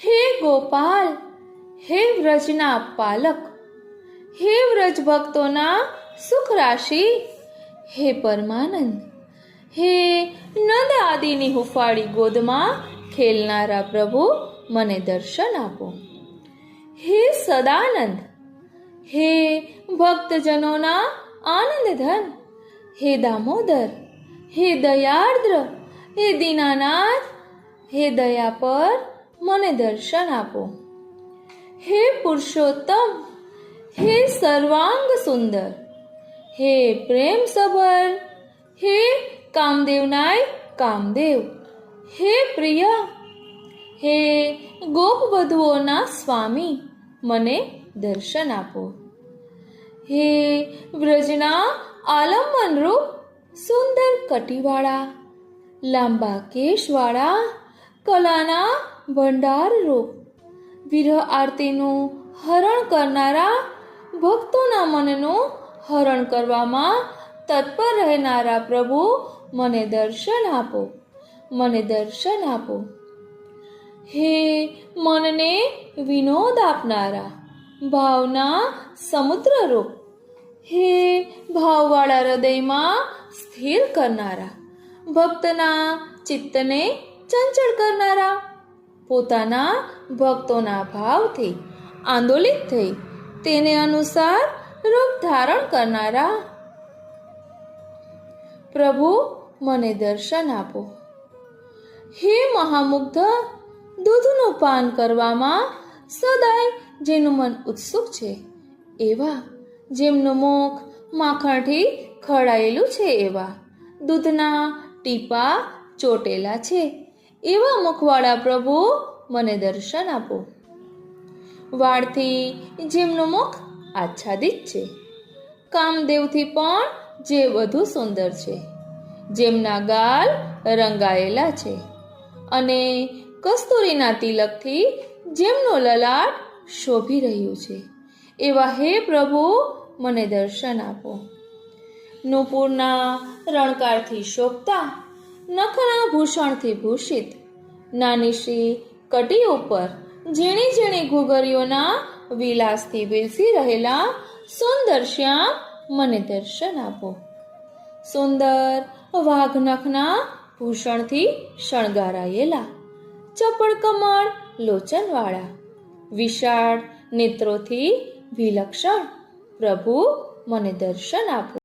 હે ગોપાલ, હે વ્રજના પાલક, હે વ્રજ ભક્તોના સુખ રાશિ હે પરમાનંદ, હે નંદ આદિની હુફાળી ગોદમાં ખેલનારા પ્રભુ મને દર્શન આપો. હે સદાનંદ, હે ભક્તજનોના આનંદ ધન હે દામોદર, હે દયાર્દ્ર, હે દીનાનાથ, હે દયા પર મને દર્શન આપો. હે પુરુષોત્તમ, હે સર્વાંગ સુંદર, હે પ્રેમ સબર હે કામદેવનાય કામદેવ, હે પ્રિય, હે ગોપવધુઓના સ્વામી, મને દર્શન આપો. હે વ્રજના આલંબનરૂપ સુંદર કટીવાળા, લાંબા કેશવાળા, કલાના ભંડાર રૂપ. વિરહ આરતીનું હરણ કરનારા ભક્તોના મનનું હરણ કરવામાં તત્પર રહેનારા પ્રભુ મને દર્શન આપો, મને દર્શન આપો. હે મનને વિનોદ આપનારા ભાવના સમુદ્ર રૂપ. હે ભાવવાળા હૃદયમાં સ્થિર કરનારા ભક્તના ચિત્તને ચંચળ કરનારા પોતાના ભક્તોના ભાવથી આંદોલિત થઈ. તેને અનુસાર રૂપ ધારણ કરનારા પ્રભુ મને દર્શન આપો. હે મહામુગ્ધ, દૂધનું પાન કરવામાં સદાય જેનું મન ઉત્સુક છે. એવા જેમનું મુખ માખણથી ખડાયેલું છે એવા દૂધના ટીપા ચોટેલા છે. એવા મુખવાળા પ્રભુ મને દર્શન આપો. વાળથી જેમનું મુખ આચ્છાદિત છે, કામદેવથી પણ જે વધુ સુંદર છે, જેમના ગાલ રંગાયેલા છે અને કસ્તુરીના તિલકથી જેમનો લલાટ શોભી રહ્યું છે, એવા હે પ્રભુ મને દર્શન આપો. નુપુરના રણકારથી શોભતા નખના ભૂષણથી ભૂષિત. નાનીશી કટી ઉપર ઝીણી ઝીણી ઘૂઘરીઓના વિલાસથી વિલસી રહેલા સુંદર શ્યામ મને દર્શન આપો. સુંદર વાઘ નખના ભૂષણથી શણગારાયેલા, ચપળ કમળ લોચનવાળા, વિશાળ નેત્રોથી વિલક્ષણ પ્રભુ મને દર્શન આપો.